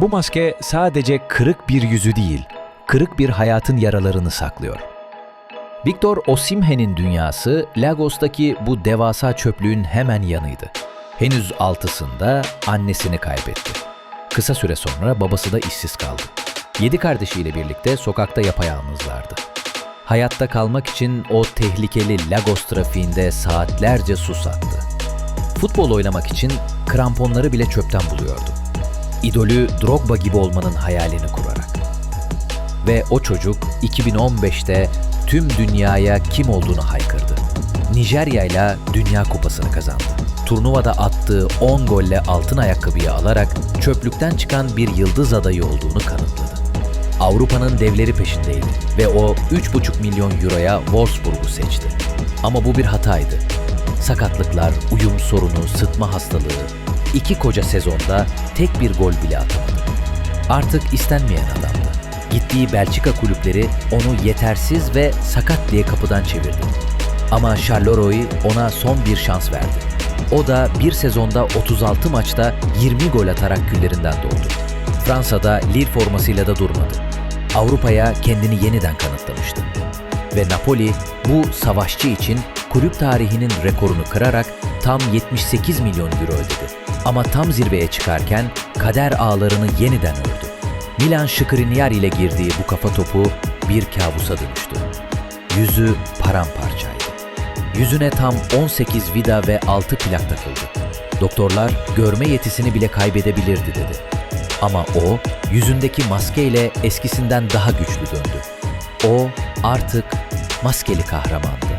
Bu maske sadece kırık bir yüzü değil, kırık bir hayatın yaralarını saklıyor. Victor Osimhen'in dünyası Lagos'taki bu devasa çöplüğün hemen yanıydı. Henüz altısında annesini kaybetti. Kısa süre sonra babası da işsiz kaldı. Yedi kardeşiyle birlikte sokakta yapayalnızlardı. Hayatta kalmak için o tehlikeli Lagos trafiğinde saatlerce su sattı. Futbol oynamak için kramponları bile çöpten buluyordu. İdolü Drogba gibi olmanın hayalini kurarak. Ve o çocuk 2015'te tüm dünyaya kim olduğunu haykırdı. Nijerya ile Dünya Kupası'nı kazandı. Turnuvada attığı 10 golle altın ayakkabıyı alarak çöplükten çıkan bir yıldız adayı olduğunu kanıtladı. Avrupa'nın devleri peşindeydi ve o 3,5 milyon euroya Wolfsburg'u seçti. Ama bu bir hataydı. Sakatlıklar, uyum sorunu, sıtma hastalığı, iki koca sezonda tek bir gol bile atamadı. Artık istenmeyen adamdı. Gittiği Belçika kulüpleri onu yetersiz ve sakat diye kapıdan çevirdi. Ama Charleroi ona son bir şans verdi. O da bir sezonda 36 maçta 20 gol atarak küllerinden doğdu. Fransa'da Lille formasıyla da durmadı. Avrupa'ya kendini yeniden kanıtlamıştı. Ve Napoli bu savaşçı için kulüp tarihinin rekorunu kırarak tam 78 milyon euro ödedi. Ama tam zirveye çıkarken kader ağlarını yeniden ördü. Milan Skriniar ile girdiği bu kafa topu bir kabusa dönüştü. Yüzü paramparçaydı. Yüzüne tam 18 vida ve 6 plak takıldı. Doktorlar görme yetisini bile kaybedebilirdi dedi. Ama o yüzündeki maskeyle eskisinden daha güçlü döndü. O artık maskeli kahramandı.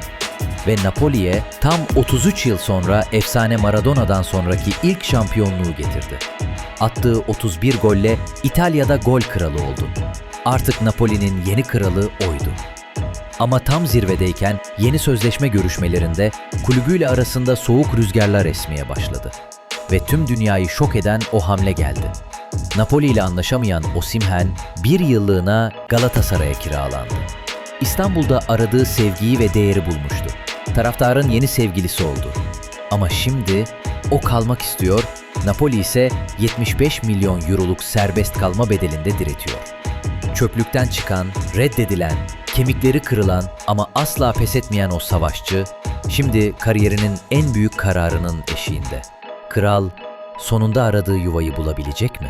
Ve Napoli'ye tam 33 yıl sonra efsane Maradona'dan sonraki ilk şampiyonluğu getirdi. Attığı 31 golle İtalya'da gol kralı oldu. Artık Napoli'nin yeni kralı oydu. Ama tam zirvedeyken yeni sözleşme görüşmelerinde kulübüyle arasında soğuk rüzgarlar esmeye başladı. Ve tüm dünyayı şok eden o hamle geldi. Napoli ile anlaşamayan Osimhen bir yıllığına Galatasaray'a kiralandı. İstanbul'da aradığı sevgiyi ve değeri bulmuştu. Taraftarın yeni sevgilisi oldu. Ama şimdi o kalmak istiyor, Napoli ise 75 milyon euroluk serbest kalma bedelinde diretiyor. Çöplükten çıkan, reddedilen, kemikleri kırılan ama asla pes etmeyen o savaşçı, şimdi kariyerinin en büyük kararının eşiğinde. Kral sonunda aradığı yuvayı bulabilecek mi?